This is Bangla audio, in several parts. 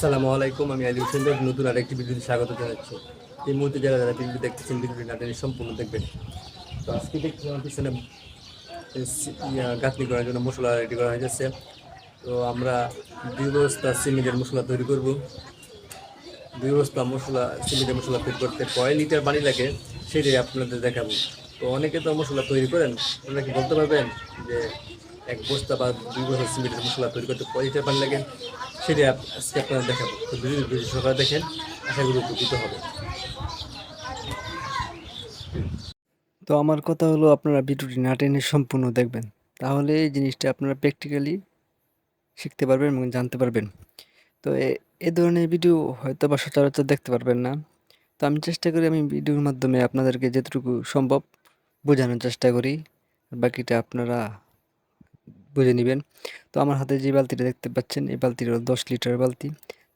আসসালামু আলাইকুম, আমি আলী হোসেন দেব, নতুন আরেকটি ভিডিওতে স্বাগত জানাচ্ছি। এই মুহূর্তে যারা যারা ভিডিও দেখতেছেন, ভিডিওটি নাটনের সম্পূর্ণ দেখবেন। তো আজকে দেখছি আমার পিছনে গাঁথনি করার জন্য মশলা রেডি করা হয়ে যাচ্ছে। তো আমরা দুই বস্তা সিমেন্টের মশলা তৈরি করব। দুই বস্তা মশলা, সিমেন্টের মশলা তৈরি করতে কয় লিটার পানি লাগে, সেটাই আপনাদের দেখাবো। তো অনেকে তো মশলা তৈরি করেন, আপনারা কি বলতে পারবেন যে এক বস্তা বা দুই বস্তা সিমেন্টের মশলা তৈরি করতে কয় পানি লাগে সেটাই আজকে আপনারা দেখাবো। তো ভিডিও ভিডিও সকালে দেখেন, আশা করি উপকৃত হবে। তো আমার কথা হলো, আপনারা ভিডিওটি না টেনে সম্পূর্ণ দেখবেন। তাহলে এই জিনিসটা আপনারা প্র্যাকটিক্যালি শিখতে পারবেন এবং জানতে পারবেন। তো এ ধরনের ভিডিও হয়তো বা সচরাচর দেখতে পারবেন না। তো আমি চেষ্টা করি, আমি ভিডিওর মাধ্যমে আপনাদেরকে যেটুকু সম্ভব বোঝানোর চেষ্টা করি। বাকিটা আপনারা বুঝে নেবেন। তো আমার হাতে যে বালতিটা দেখতে পাচ্ছেন, এই বালতিটা দশ লিটার বালতি।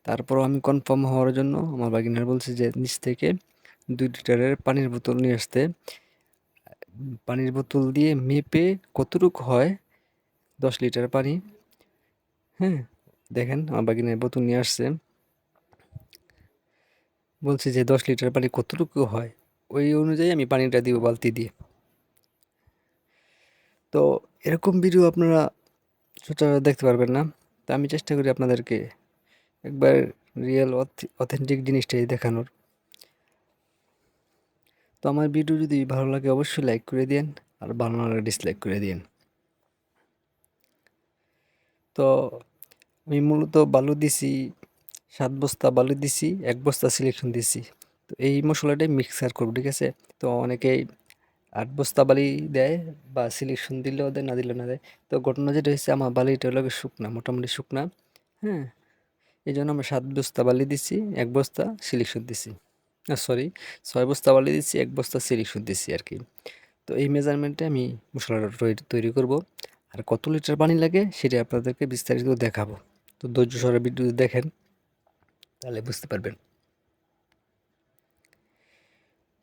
তারপরও আমি কনফার্ম হওয়ার জন্য আমার বাগিনার বলছে যে, নিচ থেকে দুই লিটারের পানির বোতল নিয়ে আসতে। পানির বোতল দিয়ে মেপে কতটুকু হয় দশ লিটার পানি? হ্যাঁ দেখেন আমার বাগিনায় বোতল নিয়ে আসছে। বলছে যে, দশ লিটার পানি কতটুকু হয়? ওই অনুযায়ী আমি পানিটা দিব বালতি দিয়ে। তো এরকম ভিডিও আপনারা সচরাচর দেখতে পারবেন না। তো আমি চেষ্টা করি আপনাদেরকে একবার রিয়েল অথেন্টিক জিনিসটাই দেখানোর। তো আমার ভিডিও যদি ভালো লাগে অবশ্যই লাইক করে দিন আর ভালো না ডিসলাইক করে দিন তো আমি মূলত বালু দিছি, সাত বস্তা বালু দিছি, এক বস্তা সিলেকশন দিছি। তো এই মশলাটাই মিক্সার করব, ঠিক আছে? তো অনেকেই আট বস্তা বালি দেয় বা সিলেকশন দিলেও দেয়, না দিলেও না দেয়। তো ঘটনা যেটা হচ্ছে আমার বালিটা হলো শুকনা, মোটামুটি শুকনা হ্যাঁ? এই জন্য আমরা সাত বস্তা বালি দিছি, এক বস্তা সিলেকশন দিছি। সরি ছয় বস্তা বালি দিচ্ছি এক বস্তা সিলেকশন দিচ্ছি আর কি। তো এই মেজারমেন্টে আমি মশলাটা তৈরি- তৈরি করব। আর কত লিটার পানি লাগে সেটা আপনাদেরকে বিস্তারিত দেখাবো। তো ধৈর্য সরে ভিডিও দেখেন, তাহলে বুঝতে পারবেন।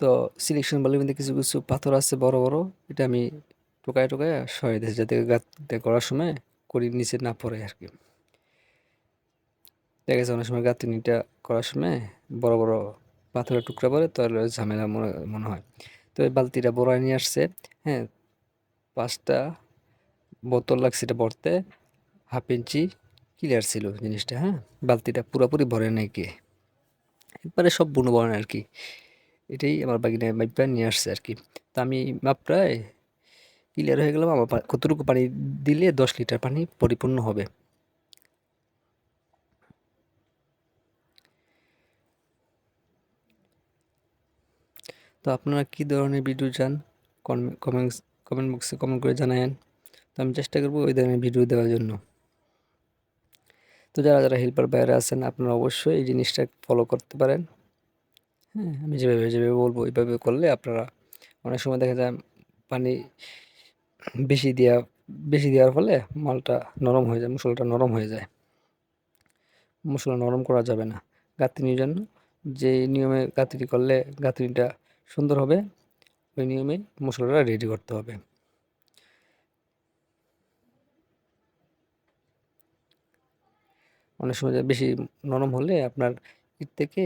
তো সিলেকশন বালির মধ্যে কিছু কিছু পাথর আছে বড় বড়। এটা আমি টোকায় টোকায় সরাই দিয়েছি যাতে গাতে করার সময় করি নিচে না পড়ে আর কি। দেখা গেছে অনেক সময় গাঁথনিটা করার সময় বড় বড় পাথরের টুকরা পরে তাহলে ঝামেলা মনে মনে হয়। তো এই বালতিটা বড়ায় নিয়ে আসছে। হ্যাঁ পাঁচটা বোতল লাগছে এটা ভরতে। হাফ ইঞ্চি ক্লিয়ার ছিল জিনিসটা হ্যাঁ। বালতিটা পুরোপুরি ভরে নাই কে। একবারে সব বুনো আর কি। এটাই আমার বাগিনায় মাইপা নিয়ে আসছে আর কি তো আমি মাপ প্রায় ক্লিয়ার হয়ে গেলাম, আমার কতটুকু পানি দিলে দশ লিটার পানি পরিপূর্ণ হবে? তো আপনারা কী ধরনের ভিডিও চান? কমেন্টস কমেন্ট বক্সে কমেন্ট করে জানায়েন। তো আমি চেষ্টা করব ওই ধরনের ভিডিও দেওয়ার জন্য। তো যারা যারা হেল্পার বাইরে আছেন, আপনারা অবশ্যই এই জিনিসটা ফলো করতে পারেন। হ্যাঁ আমি যেভাবে যেভাবে বলব এইভাবে করলে আপনারা অনেক সময় দেখা যায় পানি বেশি দেওয়া বেশি দেওয়ার ফলে মালটা নরম হয়ে যায়, মশলাটা নরম হয়ে যায়। মশলা নরম করা যাবে না। গাঁথনির জন্য যে নিয়মে গাঁথনি করলে গাঁথনিটা সুন্দর হবে, ওই নিয়মে মশলাটা রেডি করতে হবে। অনেক সময় বেশি নরম হলে আপনার ইট থেকে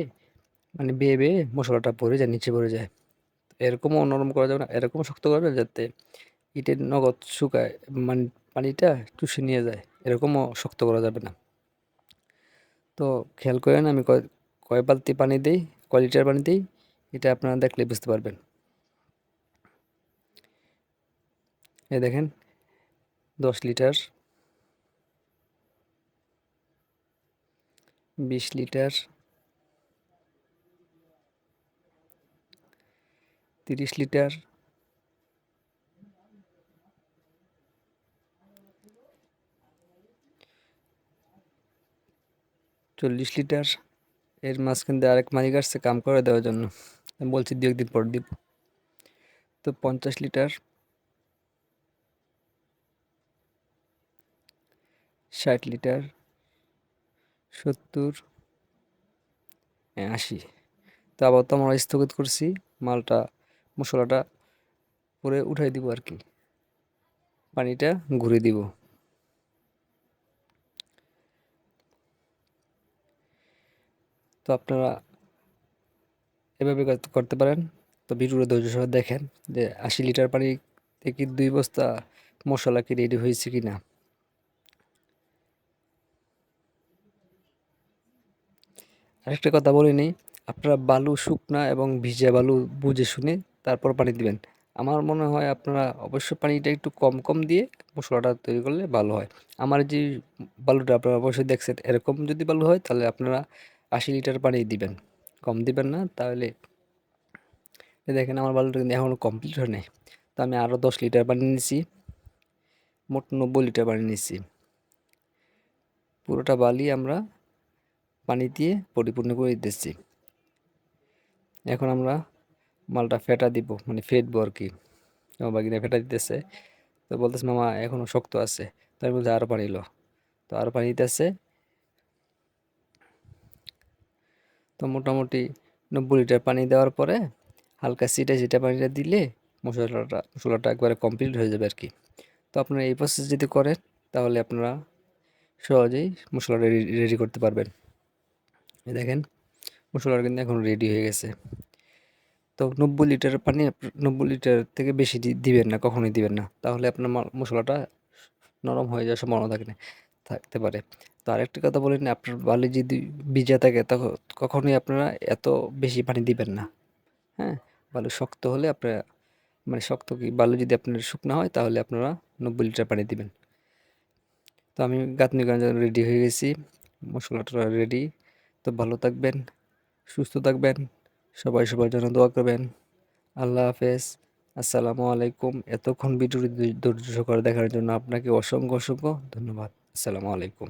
মানে বেয়ে বেয়ে মশলাটা পড়ে যায়, নিচে পড়ে যায়। এরকমও নরম করা যাবে না, এরকমও শক্ত করা যাবে যাতে ইটের নগদ শুকায় মানে পানিটা চুষে নিয়ে যায়, এরকমও শক্ত করা যাবে না। তো খেয়াল করেন আমি কয় বালতি পানি দিই, কয় লিটার পানি দিই, এটা আপনারা দেখলে বুঝতে পারবেন। এ দেখেন, দশ লিটার, বিশ লিটার তিরিশ লিটার। চল্লিশ লিটার। এর মাঝখান দিয়ে আরেক মালিক আসছে কাম করে দেওয়ার জন্য। আমি বলছি দু একদিন পর দিব। তো পঞ্চাশ লিটার। ষাট লিটার। সত্তর। আশি। তো আবার তো আমরা স্থগিত করছি, মালটা মশলাটা পরে উঠাই দিব আর কি। পানিটা ঘুরে দিব। তো আপনারা এভাবে করতে পারেন। তো ভিডিওটা ধৈর্য সহ দেখেন যে আশি লিটার পানি থেকে দুই বস্তা মশলা কি রেডি হয়েছে কি না আরেকটা কথা বলিনি আপনারা বালু, শুকনা এবং ভিজা বালু বুঝে শুনে তারপর পানি দিবেন। আমার মনে হয় আপনারা অবশ্যই পানিটা একটু কম কম দিয়ে মশলাটা তৈরি করলে ভালো হয়। আমার যে বালুটা আপনারা অবশ্যই দেখছেন, এরকম যদি বালু হয় তাহলে আপনারা আশি লিটার পানি দিবেন। কম দিবেন না, তাহলে দেখেন আমার বালুটা কিন্তু এখনও কমপ্লিট হয় নাই। তো আমি আরও দশ লিটার পানি নিয়েছি মোট নব্বই লিটার পানি নিয়েছি পুরোটা বালি আমরা পানি দিয়ে পরিপূর্ণ করে দিতেছি। এখন আমরা মালটা ফেটা দিব মানে ফেটবো আর কি আমার বাগিনা ফেটা দিতেছে। তো বলতেছে, মামা, এখনও শক্ত আছে। তো আমি বলছি আরও পানি তো আরও পানি দিতেছে। তো মোটামুটি নব্বই লিটার পানি দেওয়ার পরে হালকা সিটা সিটা পানিটা দিলে মশলাটা মশলাটা একবারে কমপ্লিট হয়ে যাবে আর কি তো আপনারা এই প্রসেস যদি করেন, তাহলে আপনারা সহজেই মশলাটা রেডি করতে পারবেন। দেখেন, মশলাটা কিন্তু এখন রেডি হয়ে গেছে। তো নব্বই লিটার পানি নব্বই লিটার থেকে বেশি দিবেন না, কখনোই দিবেন না। তাহলে আপনার মশলাটা নরম হয়ে যাওয়ার সম্ভাবনা থাকে না, থাকতে পারে। তো আরেকটা কথা বলেন, আপনার বালি যদি ভিজা থাকে তখন কখনোই আপনারা এত বেশি পানি দিবেন না। হ্যাঁ বালু শক্ত হলে আপনারা মানে শক্ত কি, বালু যদি আপনার শুকনো হয়, তাহলে আপনারা নব্বই লিটার পানি দিবেন। তো আমি গাঁথনি গাঞ্জা রেডি হয়ে গেছি, মশলাটা রেডি। তো ভালো থাকবেন, সুস্থ থাকবেন। সবাই, সবার জন্য দোয়া করবেন। আল্লাহ হাফেজ। আসসালামু আলাইকুম। এতক্ষণ ভিডিওটি ধৈর্য সহকারে দেখার জন্য আপনাকে অসংখ্য অসংখ্য ধন্যবাদ। আসসালামু আলাইকুম।